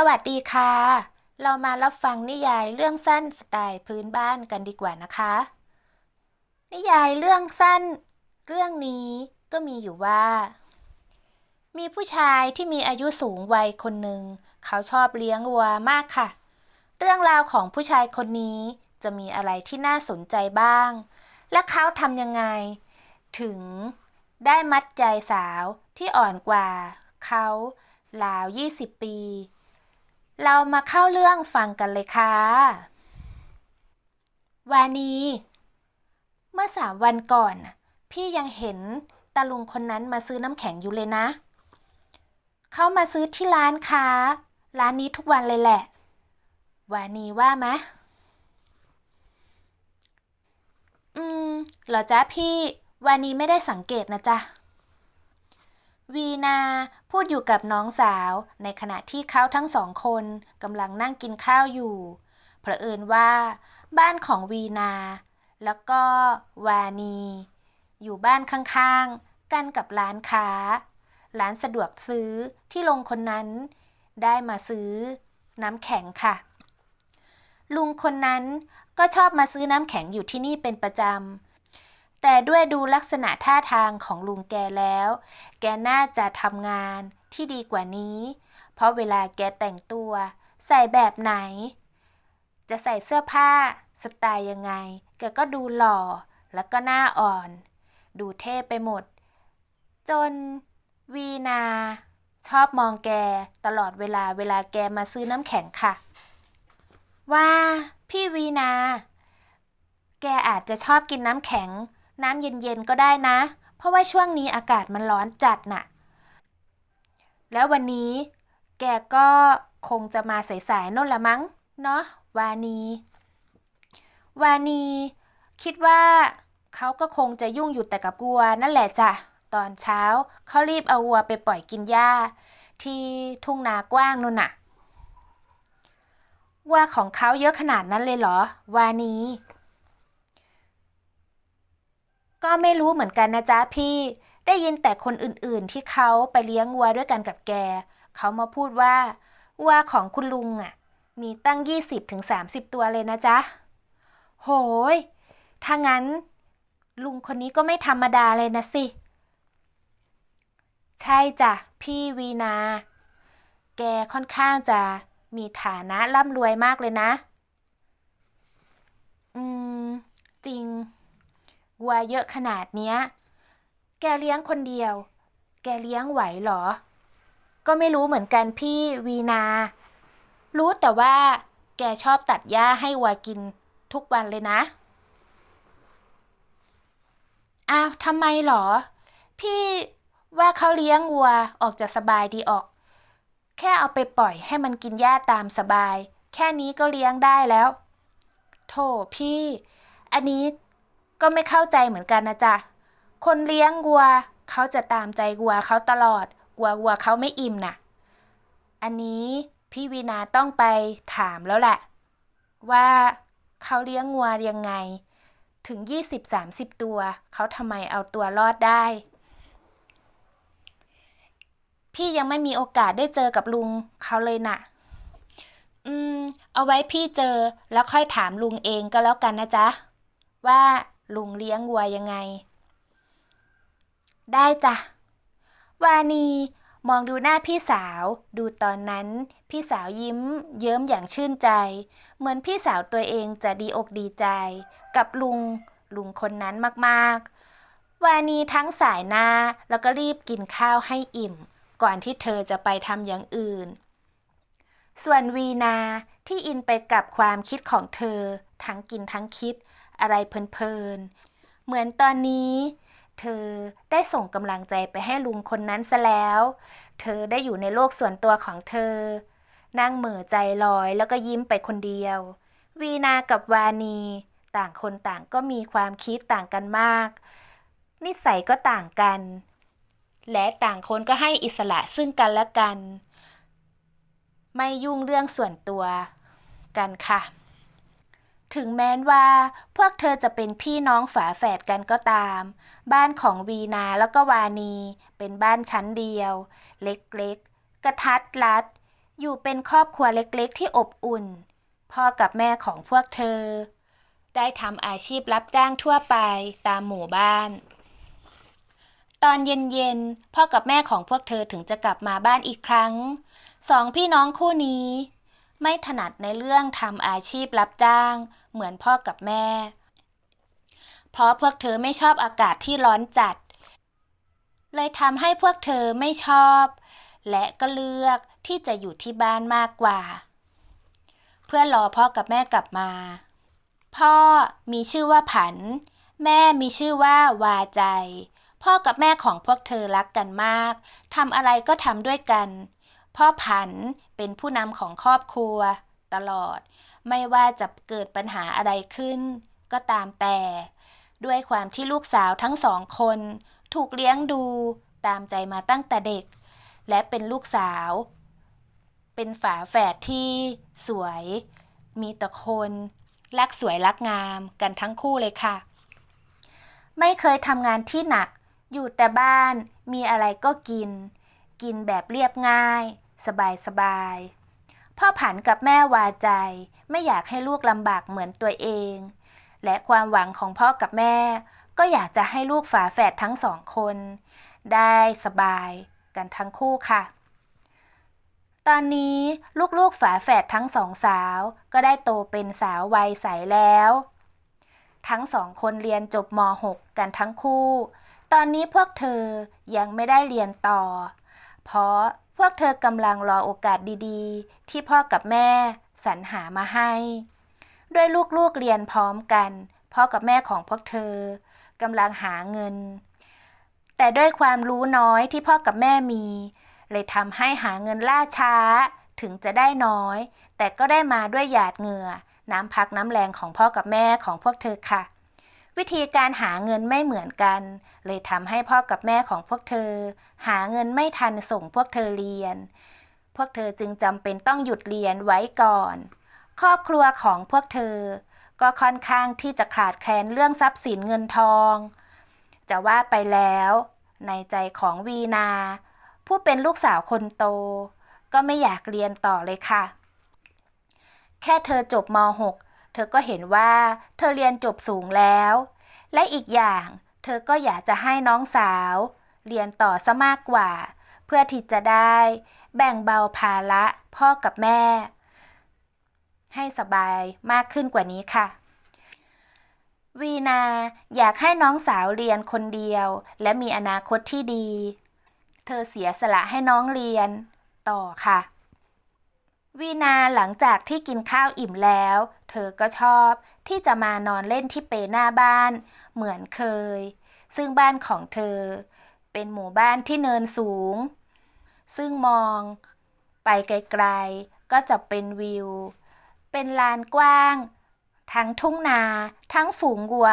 สวัสดีค่ะ เรามารับฟังนิยายเรื่องสั้นสไตล์พื้นบ้านกันดีกว่านะคะ นิยายเรื่องสั้น เรื่องนี้ก็มีอยู่ว่า มีผู้ชายที่มีอายุสูงวัยคนหนึ่ง เขาชอบเลี้ยงวัวมากค่ะ เรื่องราวของผู้ชายคนนี้จะมีอะไรที่น่าสนใจบ้าง และเขาทำยังไง ถึงได้มัดใจสาวที่อ่อนกว่าเขาราว 20 ปี เรามาเข้าเรื่องฟังกันเลยค่ะ วานี เมื่อสามวันก่อน พี่ยังเห็นตาลุงคนนั้นมาซื้อน้ำแข็งอยู่เลยนะ เขามาซื้อที่ร้านค้า ร้านนี้ทุกวันเลยแหละ วานีว่าไหมอืม เหรอจ๊ะพี่ วานีไม่ได้สังเกตนะจ๊ะ วีนาพูดอยู่กับน้องสาวในขณะที่เขาทั้งสองคนกำลังนั่งกินข้าวอยู่เผอิญว่า บ้านของวีนา แล้วก็วานี อยู่บ้านข้างๆ กันกับร้านค้า ร้านสะดวกซื้อที่ลงคนนั้นได้มาซื้อน้ำแข็งค่ะ ลุงคนนั้นก็ชอบมาซื้อน้ำแข็งอยู่ที่นี่เป็นประจำ แต่ด้วยดูลักษณะท่าทางของลุงแกแล้ว แกน่าจะทำงานที่ดีกว่านี้ เพราะเวลาแกแต่งตัว ใส่แบบไหน จะใส่เสื้อผ้า สไตล์ยังไง แกก็ดูหล่อแล้วก็หน้าอ่อน ดูเท่ไปหมด จนวีนา ชอบมองแกตลอดเวลาเวลาแกมาซื้อน้ำแข็งค่ะ ว่าพี่วีนา แกอาจจะชอบกินน้ำแข็ง น้ำเย็นๆก็ได้นะ เพราะว่าช่วงนี้อากาศมันร้อนจัดน่ะ แล้ววันนี้แกก็คงจะมาสายๆน่นละมั้ง เนาะวานี วานี คิดว่าเขาก็คงจะยุ่งอยู่แต่กับวัวนั่นแหละจ้ะ ตอนเช้าเขารีบเอาวัวไปปล่อยกินหญ้า ที่ทุ่งนากว้างนู่นน่ะวัวของเขาเยอะขนาดนั้นเลยเหรอ วานี ก็ไม่รู้เหมือนกันนะจ๊ะพี่ ได้ยินแต่คนอื่นๆที่เขาไปเลี้ยงวัวด้วยกันกับแก เขามาพูดว่าวัวของคุณลุงอะ มีตั้ง 20-30 ตัวเลยนะจ๊ะ โหย ถ้างั้น ลุงคนนี้ก็ไม่ธรรมดาเลยนะสิ ใช่จ้ะ พี่วีนา แกค่อนข้างจะมีฐานะร่ำรวยมากเลยนะ อืม จริง วัวเยอะขนาดเนี้ย แกเลี้ยงคนเดียว แกเลี้ยงไหวเหรอ ก็ไม่รู้เหมือนกันพี่วีนา รู้แต่ว่า แกชอบตัดหญ้าให้วัวกินทุกวันเลยนะ อ้าวทำไมเหรอ พี่ว่าเขาเลี้ยงวัวออกจะสบายดีออก แค่เอาไปปล่อยให้มันกินหญ้าตามสบาย แค่นี้ก็เลี้ยงได้แล้ว โถพี่ อันนี้ ก็ไม่เข้าใจเหมือนกันนะจ๊ะ คนเลี้ยงวัวเขาจะตามใจวัวเขาตลอดกลัววัวเขาไม่อิ่มน่ะ อันนี้พี่วีนาต้องไปถามแล้วแหละ ว่าเขาเลี้ยงวัวยังไง ถึง 20-30 ตัว เขาทำไมเอาตัวรอดได้ พี่ยังไม่มีโอกาสได้เจอกับลุงเขาเลยน่ะ อืม เอาไว้พี่เจอแล้วค่อยถามลุงเองก็แล้วกันนะจ๊ะ ว่า ลุงเลี้ยงวัวยังไง ได้จ้ะ วานีมองดูหน้าพี่สาว ดูตอนนั้น พี่สาวยิ้ม เยิ้มอย่างชื่นใจ เหมือนพี่สาวตัวเองจะดีอกดีใจ กับลุง ลุงคนนั้นมากๆ วานีทั้งสายหน้าแล้วก็รีบกินข้าวให้อิ่ม ก่อนที่เธอจะไปทำอย่างอื่น ส่วนวีนาที่อินไปกับความคิดของเธอ ทั้งกินทั้งคิด อะไรเพลินๆ เหมือนตอนนี้เธอได้ส่งกำลังใจไปให้ลุงคนนั้นซะแล้ว เธอได้อยู่ในโลกส่วนตัวของเธอ นั่งเหม่อใจลอยแล้วก็ยิ้มไปคนเดียว วีนากับวานี ต่างคนต่างก็มีความคิดต่างกันมาก นิสัยก็ต่างกัน และต่างคนก็ให้อิสระซึ่งกันและกัน ไม่ยุ่งเรื่องส่วนตัวกันค่ะ ถึงแม้ว่าพวกเธอจะเป็นพี่น้องฝาแฝดกันก็ตาม บ้านของวีนาแล้วก็วานี เป็นบ้านชั้นเดียว เล็กๆ กระทัดรัด อยู่เป็นครอบครัวเล็กๆ ที่อบอุ่น พ่อกับแม่ของพวกเธอ ได้ทำอาชีพรับจ้างทั่วไปตามหมู่บ้าน ตอนเย็นๆ พ่อกับแม่ของพวกเธอถึงจะกลับมาบ้านอีกครั้ง สองพี่น้องคู่นี้ ไม่ถนัดในเรื่องทำอาชีพรับจ้าง เหมือนพ่อกับแม่ เพราะพวกเธอไม่ชอบอากาศที่ร้อนจัด เลยทำให้พวกเธอไม่ชอบ และก็เลือกที่จะอยู่ที่บ้านมากกว่า เพื่อรอพ่อกับแม่กลับมา พ่อมีชื่อว่าผัน แม่มีชื่อว่าวาใจ พ่อกับแม่ของพวกเธอรักกันมากทำอะไรก็ทำด้วยกัน พ่อผันเป็นผู้นำของครอบครัว ตลอด ไม่ว่าจะเกิดปัญหาอะไรขึ้น ก็ตามแต่ ด้วยความที่ลูกสาวทั้งสองคน ถูกเลี้ยงดูตามใจมาตั้งแต่เด็ก และเป็นลูกสาว เป็นฝาแฝดที่สวย มีแต่คน รักสวยรักงามกันทั้งคู่เลยค่ะ ไม่เคยทำงานที่หนัก อยู่แต่บ้านมีอะไรก็กิน กินแบบเรียบง่าย สบายสบายๆพ่อผันกับแม่วาใจไม่อยากให้ลูกลำบากเหมือนตัวเอง และความหวังของพ่อกับแม่ ก็อยากจะให้ลูกฝาแฝดทั้งสองคน ได้สบายกันทั้งคู่ค่ะ ตอนนี้ลูกๆฝาแฝดทั้งสองสาว ก็ได้โตเป็นสาววัยใสแล้ว ทั้งสองคนเรียนจบม .6 กันทั้งคู่ ตอนนี้พวกเธอยังไม่ได้เรียนต่อ เพราะพวกเธอกำลังรอโอกาสดีๆ ที่พ่อกับแม่สรรหามาให้ ด้วยลูกๆเรียนพร้อมกัน พ่อกับแม่ของพวกเธอกำลังหาเงิน แต่ด้วยความรู้น้อยที่พ่อกับแม่มี เลยทำให้หาเงินล่าช้าถึงจะได้น้อย แต่ก็ได้มาด้วยหยาดเหงื่อ น้ำพักน้ำแรงของพ่อกับแม่ของพวกเธอค่ะ วิธีการหาเงินไม่เหมือนกัน เลยทำให้พ่อกับแม่ของพวกเธอ หาเงินไม่ทันส่งพวกเธอเรียน พวกเธอจึงจำเป็นต้องหยุดเรียนไว้ก่อน ครอบครัวของพวกเธอ ก็ค่อนข้างที่จะขาดแคลนเรื่องทรัพย์สินเงินทอง จะว่าไปแล้ว ในใจของวีนา ผู้เป็นลูกสาวคนโต ก็ไม่อยากเรียนต่อเลยค่ะ แค่เธอจบม .6 เธอก็เห็นว่าเธอเรียนจบสูงแล้ว และอีกอย่างเธอก็อยากจะให้น้องสาว เรียนต่อซะมากกว่า เพื่อที่จะได้ แบ่งเบาภาระพ่อกับแม่ ให้สบายมากขึ้นกว่านี้ค่ะ วีนาอยากให้น้องสาวเรียนคนเดียว และมีอนาคตที่ดี เธอเสียสละให้น้องเรียนต่อค่ะ วีนาหลังจากที่กินข้าวอิ่มแล้ว เธอก็ชอบที่จะมานอนเล่นที่เปหน้าบ้าน เหมือนเคย ซึ่งบ้านของเธอ เป็นหมู่บ้านที่เนินสูง ซึ่งมองไปไกลๆ ก็จะเป็นวิว เป็นลานกว้าง ทั้งทุ่งนา ทั้งฝูงวัว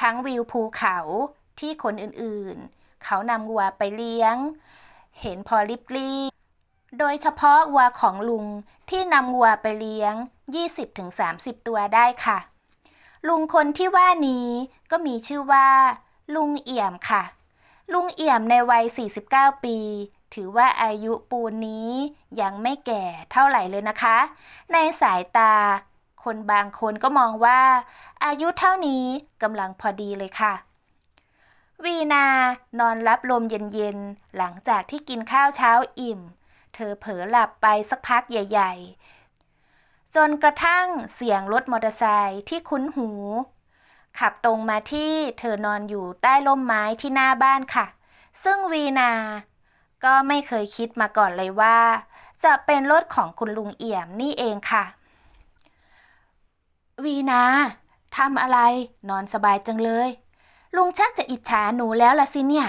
ทั้งวิวภูเขาที่คนอื่นๆ เขานำวัวไปเลี้ยง เห็นพอลิบลี่ โดยเฉพาะวัวของลุงที่นำวัวไปเลี้ยง 20-30 ตัวได้ค่ะ ลุงคนที่ว่านี้ก็มีชื่อว่า ลุงเอี่ยมค่ะ ลุงเอี่ยมในวัย 49 ปี ถือว่าอายุปูนนี้ยังไม่แก่เท่าไหร่เลยนะคะ ในสายตา คนบางคนก็มองว่า อายุเท่านี้กำลังพอดีเลยค่ะวีนานอนรับลมเย็นๆ หลังจากที่กินข้าวเช้าอิ่ม เธอเผลอหลับไปสักพักใหญ่ ๆ จนกระทั่งเสียงรถมอเตอร์ไซค์ที่คุ้นหู ขับตรงมาที่เธอนอนอยู่ใต้ร่มไม้ที่หน้าบ้านค่ะ ซึ่งวีนา ก็ไม่เคยคิดมาก่อนเลยว่า จะเป็นรถของคุณลุงเอี่ยมนี่เองค่ะ วีนาทำอะไรนอนสบายจังเลย ลุงชักจะอิจฉาหนูแล้วละสิเนี่ย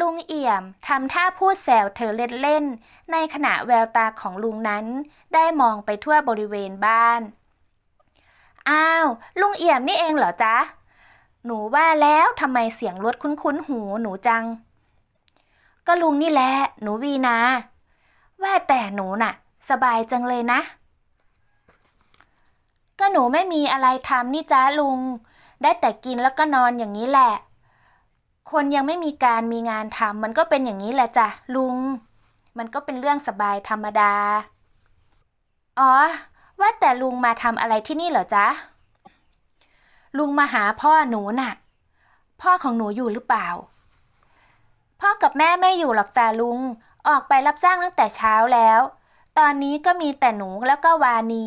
ลุงเอี่ยมทำท่าพูดแซวเธอเล่นๆ ในขณะแววตาของลุงนั้น ได้มองไปทั่วบริเวณบ้าน อ้าว ลุงเอี่ยมนี่เองเหรอจ๊ะ หนูว่าแล้วทำไมเสียงรถคุ้นๆ หูหนูจัง ก็ลุงนี่แหละ หนูวีนา ว่าแต่หนูน่ะ สบายจังเลยนะ ก็หนูไม่มีอะไรทำนี่จ้าลุง ได้แต่กินแล้วก็นอนอย่างนี้แหละ คนยังไม่มีการมีงานทำมันก็เป็นอย่างนี้แหละจ้ะลุง มันก็เป็นเรื่องสบายธรรมดา อ๋อ ว่าแต่ลุงมาทำอะไรที่นี่เหรอจ๊ะ ลุงมาหาพ่อหนูน่ะ พ่อของหนูอยู่หรือเปล่า พ่อกับแม่ไม่อยู่หรอกจ้าลุง ออกไปรับจ้างตั้งแต่เช้าแล้ว ตอนนี้ก็มีแต่หนูแล้วก็วานี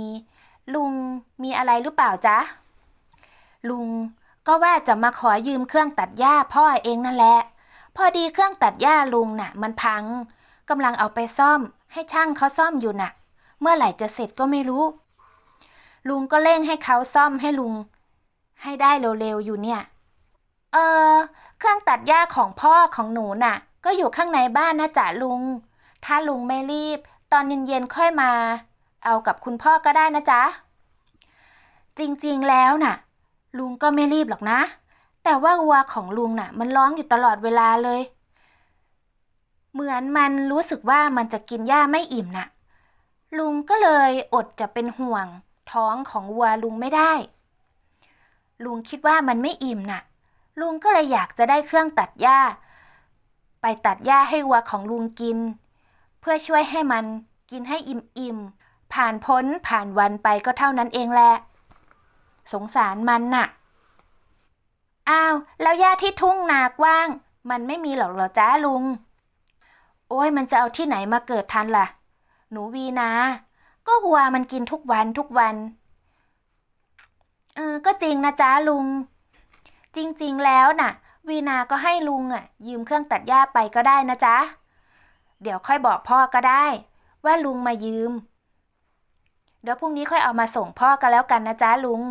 ลุงมีอะไรหรือเปล่าจ๊ะ ลุง ก็ว่าจะมาขอยืมเครื่องตัดหญ้าพ่อเองนั่นแหละ พอดีเครื่องตัดหญ้าลุงน่ะ มันพังกำลังเอาไปซ่อม ให้ช่างเขาซ่อมอยู่น่ะ เมื่อไหร่จะเสร็จก็ไม่รู้ ลุงก็เร่งให้เขาซ่อมให้ลุง ให้ได้เร็วๆอยู่เนี่ย เออ เครื่องตัดหญ้าของพ่อของหนูน่ะ ก็อยู่ข้างในบ้านนะจ๊ะลุง ถ้าลุงไม่รีบ ตอนเย็นๆค่อยมา เอากับคุณพ่อก็ได้นะจ๊ะจริงๆแล้วน่ะ ลุงก็ไม่รีบหรอกนะ แต่ว่าวัวของลุงน่ะ มันร้องอยู่ตลอดเวลาเลย เหมือนมันรู้สึกว่ามันจะกินหญ้าไม่อิ่มน่ะ ลุงก็เลยอดจะเป็นห่วง ท้องของวัวลุงไม่ได้ ลุงคิดว่ามันไม่อิ่มน่ะ ลุงก็เลยอยากจะได้เครื่องตัดหญ้า ไปตัดหญ้าให้วัวของลุงกิน เพื่อช่วยให้มันกินให้อิ่มๆผ่านพ้นผ่านวันไปก็เท่านั้นเองแหละ สงสารมันน่ะ อ้าว แล้วหญ้าที่ทุ่งนากว้าง มันไม่มีหรอกเหรอจ้าลุง โอ้ยมันจะเอาที่ไหนมาเกิดทันล่ะ หนูวีนา ก็วัวมันกินทุกวันทุกวัน เออ ก็จริงนะจ้าลุง จริงๆแล้วน่ะ วีนาก็ให้ลุงอะ ยืมเครื่องตัดหญ้าไปก็ได้นะจ๊ะ เดี๋ยวค่อยบอกพ่อก็ได้ ว่าลุงมายืมเดี๋ยวพรุ่งนี้ค่อยเอามาส่งพ่อกันแล้วกันนะจ๊ะลุง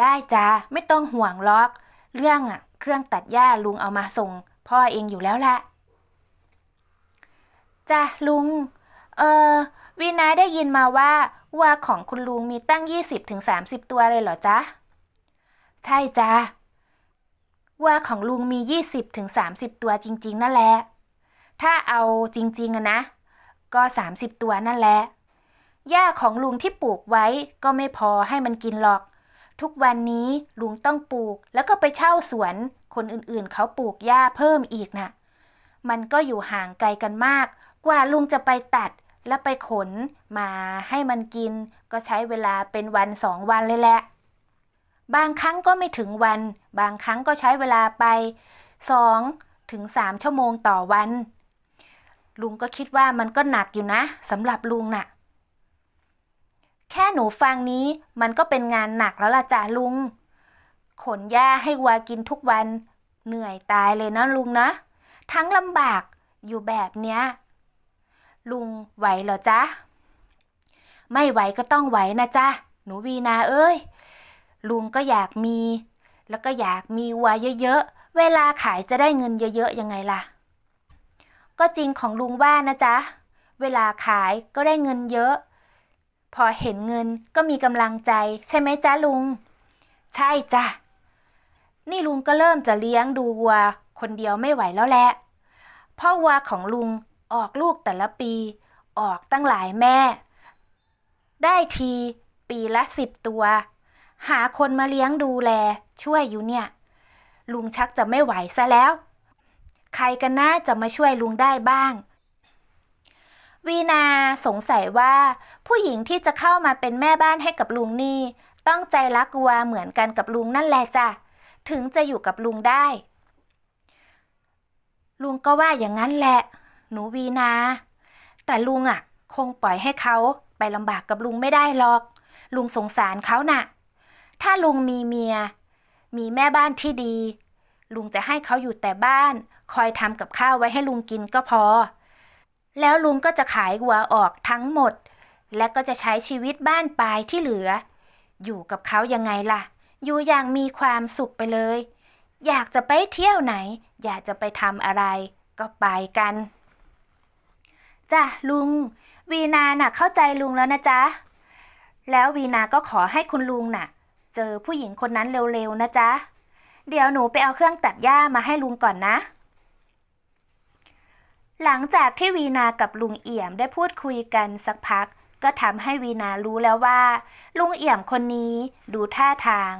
ได้จ้าไม่ต้องห่วงล็อก เรื่องอะเครื่องตัดหญ้าลุงเอามาส่ง พ่อเองอยู่แล้วแหละจ้ะลุง เออวีนาได้ยินมาว่าวัวของคุณลุงมีตั้ง 20-30 ตัวเลยเหรอจ๊ะ ใช่จ้าวัวของลุงมี 20-30 ตัวจริง ๆ นั่นแหละ ถ้าเอาจริงๆอะนะ ก็ 30 ตัวนั่นแหละหญ้าของลุงที่ปลูกไว้ก็ไม่พอให้มันกินหรอก ทุกวันนี้ลุงต้องปลูกแล้วก็ไปเช่าสวน คนอื่นๆ เขาปลูกหญ้าเพิ่มอีกน่ะ มันก็อยู่ห่างไกลกันมาก กว่าลุงจะไปตัดและไปขนมาให้มันกิน ก็ใช้เวลาเป็นวันสองวันเลยแหละ บางครั้งก็ไม่ถึงวัน บางครั้งก็ใช้เวลาไปสองถึงสามชั่วโมงต่อวัน ลุงก็คิดว่ามันก็หนักอยู่นะสำหรับลุงน่ะ แค่หนูฟังนี้มันก็เป็นงานหนักแล้วล่ะจ้ะลุง ขนหญ้าให้วัวกินทุกวัน เหนื่อยตายเลยนะลุงนะ ทั้งลำบากอยู่แบบเนี้ย ลุงไหวเหรอจ๊ะ ไม่ไหวก็ต้องไหวนะจ๊ะ หนูวีนาเอ้ย ลุงก็อยากมี แล้วก็อยากมีวัวเยอะๆ เวลาขายจะได้เงินเยอะๆ ยังไงล่ะ ก็จริงของลุงว่านะจ๊ะ เวลาขายก็ได้เงินเยอะ พอเห็นเงินก็มีกำลังใจ ใช่ไหมจ๊ะลุง ใช่จ้ะ นี่ลุงก็เริ่มจะเลี้ยงดูวัว คนเดียวไม่ไหวแล้วแหละพ่อวัวของลุงออกลูกแต่ละปี ออกตั้งหลายแม่ ได้ทีปีละสิบตัว หาคนมาเลี้ยงดูแล ช่วยอยู่เนี่ย ลุงชักจะไม่ไหวซะแล้ว ใครกันน่าจะมาช่วยลุงได้บ้าง วีนาสงสัยว่า ผู้หญิงที่จะเข้ามาเป็นแม่บ้านให้กับลุงนี่ ต้องใจรักวัวเหมือนกันกับลุงนั่นแหละจ้ะ ถึงจะอยู่กับลุงได้ ลุงก็ว่าอย่างนั้นแหละ หนูวีนา แต่ลุงอะ คงปล่อยให้เขาไปลำบากกับลุงไม่ได้หรอก ลุงสงสารเขาน่ะ ถ้าลุงมีเมีย มีแม่บ้านที่ดี ลุงจะให้เขาอยู่แต่บ้าน คอยทำกับข้าวไว้ให้ลุงกินก็พอ แล้วลุงก็จะขายวัวออกทั้งหมด และก็จะใช้ชีวิตบ้านปลายที่เหลือ อยู่กับเขายังไงล่ะ อยู่อย่างมีความสุขไปเลย อยากจะไปเที่ยวไหน อยากจะไปทำอะไร ก็ไปกันจ้ะลุง วีนาน่ะเข้าใจลุงแล้วนะจ๊ะ แล้ววีนาก็ขอให้คุณลุงน่ะ เจอผู้หญิงคนนั้นเร็วๆนะจ๊ะ เดี๋ยวหนูไปเอาเครื่องตัดหญ้ามาให้ลุงก่อนนะ หลังจากที่วีนากับลุงเอี่ยมได้พูดคุยกันสักพัก ก็ทำให้วีนารู้แล้วว่า ลุงเอี่ยมคนนี้ดูท่าทาง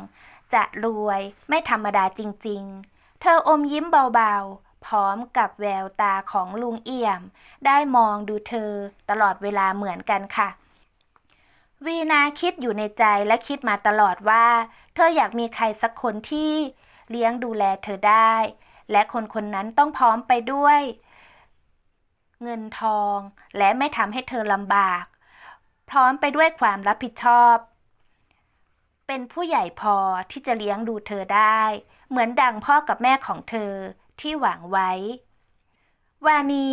จะรวยไม่ธรรมดาจริง ๆ เธออมยิ้มเบาๆ พร้อมกับแววตาของลุงเอี่ยม ได้มองดูเธอตลอดเวลาเหมือนกันค่ะ วีนาคิดอยู่ในใจและคิดมาตลอดว่า เธออยากมีใครสักคนที่เลี้ยงดูแลเธอได้ และคนคนนั้นต้องพร้อมไปด้วย เงินทอง และไม่ทำให้เธอลำบาก พร้อมไปด้วยความรับผิดชอบ เป็นผู้ใหญ่พอที่จะเลี้ยงดูเธอได้ เหมือนดังพ่อกับแม่ของเธอที่หวังไว้ วานี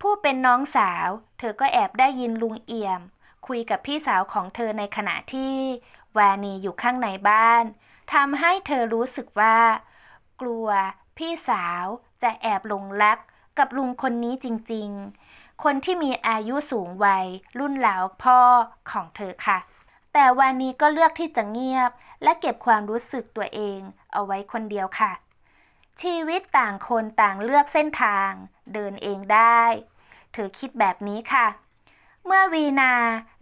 ผู้เป็นน้องสาว เธอก็แอบได้ยินลุงเอี่ยม คุยกับพี่สาวของเธอในขณะที่ วานีอยู่ข้างในบ้านทำให้เธอรู้สึกว่า กลัวพี่สาวจะแอบหลงรัก กับลุงคนนี้จริงๆ คนที่มีอายุสูงวัย รุ่นราวพ่อของเธอค่ะ แต่วันนี้ก็เลือกที่จะเงียบ และเก็บความรู้สึกตัวเอง เอาไว้คนเดียวค่ะ ชีวิตต่างคนต่างเลือกเส้นทาง เดินเองได้ เธอคิดแบบนี้ค่ะ เมื่อวีนา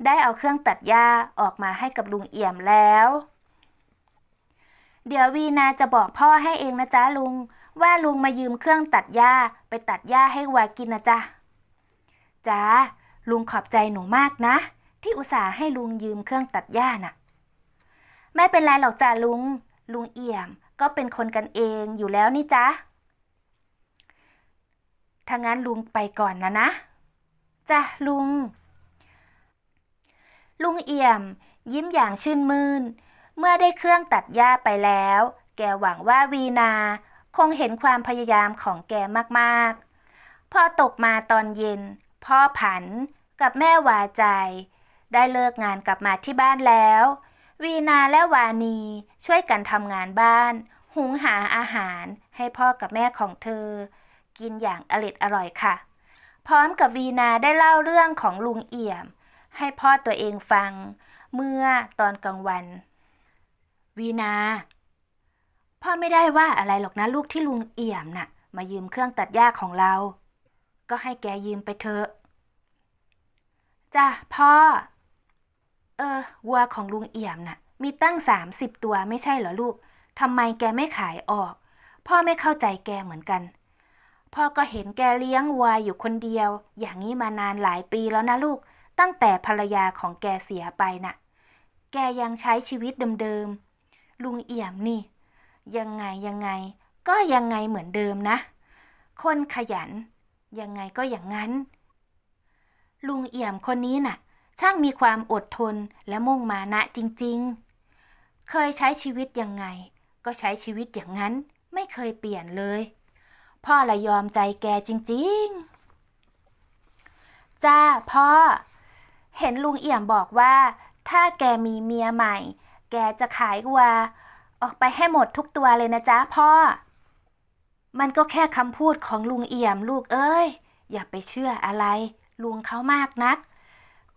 ได้เอาเครื่องตัดหญ้าออกมาให้กับลุงเอี่ยมแล้ว เดี๋ยววีนาจะบอกพ่อให้เองนะจ๊ะลุง ว่าลุงมายืมเครื่องตัดหญ้าไปตัดหญ้าให้วากินนะจ๊ะจ้าลุงขอบใจหนูมากนะ ที่อุตส่าห์ให้ลุงยืมเครื่องตัดหญ้าน่ะ ไม่เป็นไรหรอกจ้ะลุง ลุงเอี่ยมก็เป็นคนกันเองอยู่แล้วนี่จ๊ะถ้างั้นลุงไปก่อนนะนะจ้ะลุง ลุงเอี่ยม ยิ้มอย่างชื่นมื่น เมื่อได้เครื่องตัดหญ้าไปแล้ว แกหวังว่าวีนา คงเห็นความพยายามของแกมากๆ พอตกมาตอนเย็น พ่อผันกับแม่วาใจ ได้เลิกงานกลับมาที่บ้านแล้ว วีนาและวานีช่วยกันทำงานบ้าน หุงหาอาหารให้พ่อกับแม่ของเธอ กินอย่างอร็ดอร่อยค่ะ พร้อมกับวีนาได้เล่าเรื่องของลุงเอี่ยม ให้พ่อตัวเองฟัง เมื่อตอนกลางวัน วีนา พ่อไม่ได้ว่าอะไรหรอกนะลูกที่ลุงเอี่ยมน่ะ มายืมเครื่องตัดหญ้าของเรา ก็ให้แกยืมไปเถอะจ้ะพ่อ เออวัวของลุงเอี่ยมน่ะ มีตั้งสามสิบตัวไม่ใช่เหรอลูกทำไมแกไม่ขายออก พ่อไม่เข้าใจแกเหมือนกัน พ่อก็เห็นแกเลี้ยงวัวอยู่คนเดียว อย่างนี้มานานหลายปีแล้วนะลูก ตั้งแต่ภรรยาของแกเสียไปน่ะ แกยังใช้ชีวิตเดิมๆลุงเอี่ยมนี่ ยังไงยังไง ก็ยังไงเหมือนเดิมนะ คนขยัน ยังไงก็อย่างนั้น ลุงเอี่ยมคนนี้น่ะ ช่างมีความอดทนและมุ่งมานะจริงๆ เคยใช้ชีวิตยังไง ก็ใช้ชีวิตอย่างนั้นไม่เคยเปลี่ยนเลย พ่อละยอมใจแกจริงๆ จ้าพ่อ เห็นลุงเอี่ยมบอกว่า ถ้าแกมีเมียใหม่ แกจะขายวัว ออกไปให้หมดทุกตัวเลยนะจ๊ะพ่อ มันก็แค่คำพูดของลุงเอี่ยมลูกเอ้ย อย่าไปเชื่ออะไร ลุงเขามากนัก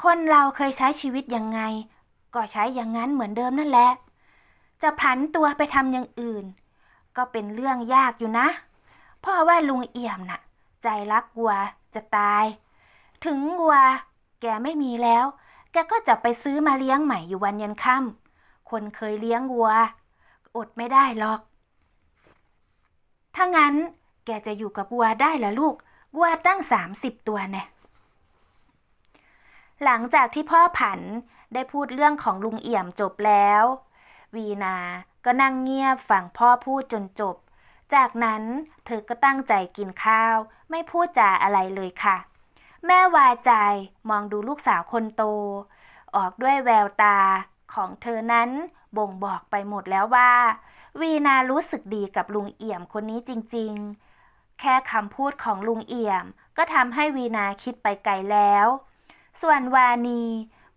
คนเราเคยใช้ชีวิตยังไง ก็ใช้อย่างนั้นเหมือนเดิมนั่นแหละ จะพลันตัวไปทำอย่างอื่น ก็เป็นเรื่องยากอยู่นะพราะว่าลุงเอี่ยมน่ะ ใจรักวัวจะตาย ถึงวัว แกไม่มีแล้ว แกก็จะไปซื้อมาเลี้ยงใหม่อยู่วันยันค่ำคนเคยเลี้ยงวัว อดไม่ได้หรอก ถ้างั้นแกจะอยู่กับวัวได้เหรอลูก วัวตั้งสามสิบตัวแน่หลังจากที่พ่อผันได้พูดเรื่องของลุงเอี่ยมจบแล้ว วีนาก็นั่งเงียบฟังพ่อพูดจนจบ จากนั้นเธอก็ตั้งใจกินข้าว ไม่พูดจาอะไรเลยค่ะ แม่วาใจมองดูลูกสาวคนโต ออกด้วยแววตาของเธอนั้น บ่งบอกไปหมดแล้วว่า วีนารู้สึกดีกับลุงเอี่ยมคนนี้จริงๆ แค่คำพูดของลุงเอี่ยม ก็ทำให้วีนาคิดไปไกลแล้ว ส่วนวานี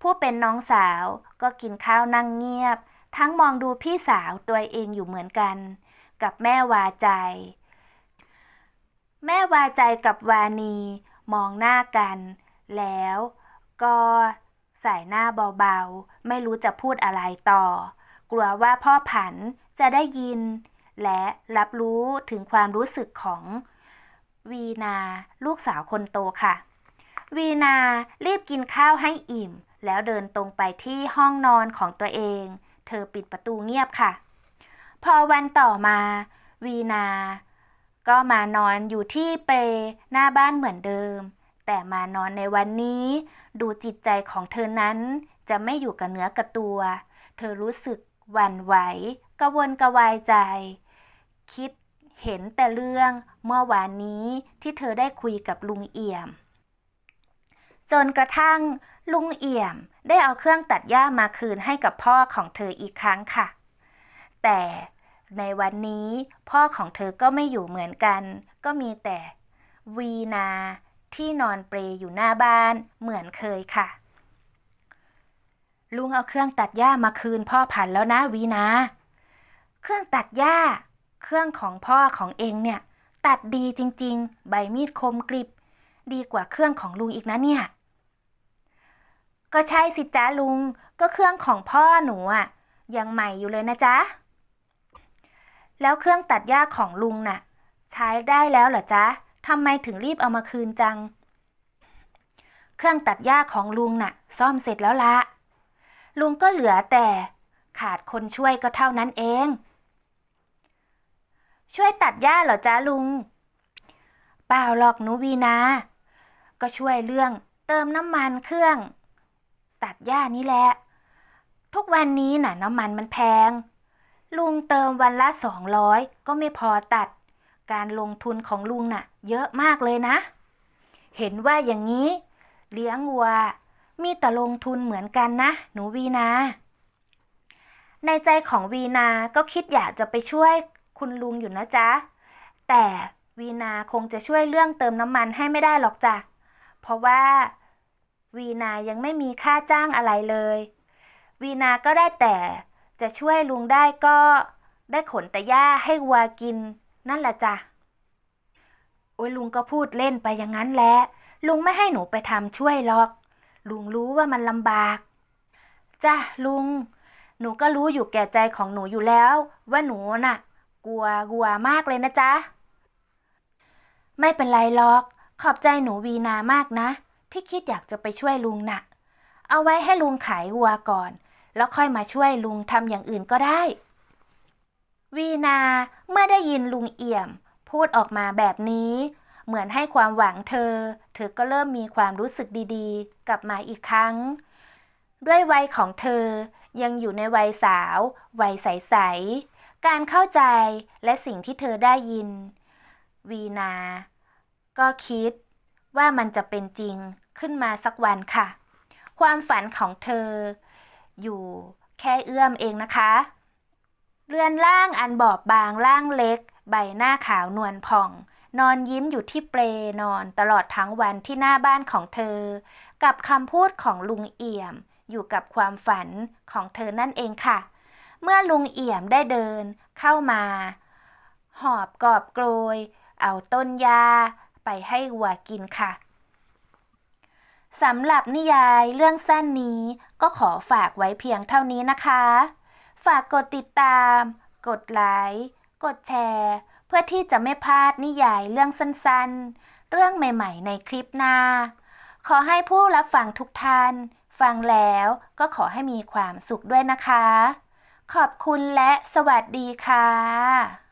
ผู้เป็นน้องสาวก็กินข้าวนั่งเงียบ ทั้งมองดูพี่สาวตัวเองอยู่เหมือนกัน กับแม่วาใจ แม่วาใจกับวานี มองหน้ากัน แล้วก็สายหน้าเบาๆ ไม่รู้จะพูดอะไรต่อ กลัวว่าพ่อผันจะได้ยิน และรับรู้ถึงความรู้สึกของวีนาลูกสาวคนโตค่ะ วีนารีบกินข้าวให้อิ่ม แล้วเดินตรงไปที่ห้องนอนของตัวเอง เธอปิดประตูเงียบค่ะ พอวันต่อมา วีนา ก็มานอนอยู่ที่เปลหน้าบ้านเหมือนเดิม แต่มานอนในวันนี้ ดูจิตใจของเธอนั้นจะไม่อยู่กับเนื้อกับตัว เธอรู้สึก หวั่นไหวกระวนกระวายใจ คิดเห็นแต่เรื่องเมื่อวานนี้ที่เธอได้คุยกับลุงเอี่ยม จนกระทั่งลุงเอี่ยมได้เอาเครื่องตัดหญ้ามาคืนให้กับพ่อของเธออีกครั้งค่ะ แต่ในวันนี้พ่อของเธอก็ไม่อยู่เหมือนกัน ก็มีแต่วีนาที่นอนเปลอยู่หน้าบ้านเหมือนเคยค่ะ ลุงเอาเครื่องตัดหญ้ามาคืนพ่อผันแล้วนะวีนา เครื่องตัดหญ้า เครื่องของพ่อของเองเนี่ย ตัดดีจริง ๆ ใบมีดคมกริบ ดีกว่าเครื่องของลุงอีกนะเนี่ย ก็ใช่สิจ้าลุง ก็เครื่องของพ่อหนูอะยังใหม่อยู่เลยนะจ๊ะ แล้วเครื่องตัดหญ้าของลุงน่ะ ใช้ได้แล้วเหรอจ๊ะทำไมถึงรีบเอามาคืนจัง เครื่องตัดหญ้าของลุงน่ะ ซ่อมเสร็จแล้วละ ลุงก็เหลือแต่ ขาดคนช่วยก็เท่านั้นเอง ช่วยตัดหญ้าเหรอจ๊ะลุง เปล่าหรอกหนูวีนา ก็ช่วยเรื่องเติมน้ำมันเครื่อง ตัดหญ้านี่แหละ ทุกวันนี้น่ะน้ำมันมันแพง ลุงเติมวันละสองร้อยก็ไม่พอตัด การลงทุนของลุงน่ะ เยอะมากเลยนะ เห็นว่าอย่างนี้ เลี้ยงวัว มีแต่ลงทุนเหมือนกันนะ หนูวีนา ในใจของวีนาก็คิดอยากจะไปช่วยคุณลุงอยู่นะจ๊ะ แต่วีนาคงจะช่วยเรื่องเติมน้ำมันให้ไม่ได้หรอกจ้ะ เพราะว่าวีนายังไม่มีค่าจ้างอะไรเลย วีนาก็ได้แต่จะช่วยลุงได้ก็ได้ขนแต่หญ้าให้วัวกิน นั่นแหละจ้ะ โอ้ยลุงก็พูดเล่นไปอย่างนั้นแหละ ลุงไม่ให้หนูไปทำช่วยหรอก ลุงรู้ว่ามันลำบาก จ้ะลุง หนูก็รู้อยู่แก่ใจของหนูอยู่แล้ว ว่าหนูน่ะ กลัวกลัวมากเลยนะจ๊ะ ไม่เป็นไรหรอก ขอบใจหนูวีนามากนะ ที่คิดอยากจะไปช่วยลุงน่ะ เอาไว้ให้ลุงขายวัวก่อน แล้วค่อยมาช่วยลุงทำอย่างอื่นก็ได้ วีนาเมื่อได้ยินลุงเอี่ยม พูดออกมาแบบนี้ เหมือนให้ความหวังเธอ เธอก็เริ่มมีความรู้สึกดีๆ กลับมาอีกครั้ง ด้วยวัยของเธอยังอยู่ในวัยสาว วัยใสๆ การเข้าใจและสิ่งที่เธอได้ยิน วีนา ก็คิดว่ามันจะเป็นจริงขึ้นมาสักวันค่ะ ความฝันของเธอ อยู่แค่เอื้อมเองนะคะ เรือนร่างอันบอบบางร่างเล็ก ใบหน้าขาวนวลผ่อง นอนยิ้มอยู่ที่เปลนอนตลอดทั้งวันที่หน้าบ้านของเธอ กับคำพูดของลุงเอี่ยม อยู่กับความฝันของเธอนั่นเองค่ะ เมื่อลุงเอี่ยมได้เดินเข้ามา หอบกอบโกยเอาต้นยาไปให้วัวกินค่ะสำหรับนิยายเรื่องสั้นนี้ก็ขอฝากไว้เพียงเท่านี้นะคะ ฝากกดติดตาม กดไลค์ กดแชร์ เพื่อที่จะไม่พลาดนิยายเรื่องสั้นๆ เรื่องใหม่ๆ ในคลิปหน้า ขอให้ผู้รับฟังทุกท่าน ฟังแล้วก็ขอให้มีความสุขด้วยนะคะ ขอบคุณและสวัสดีค่ะ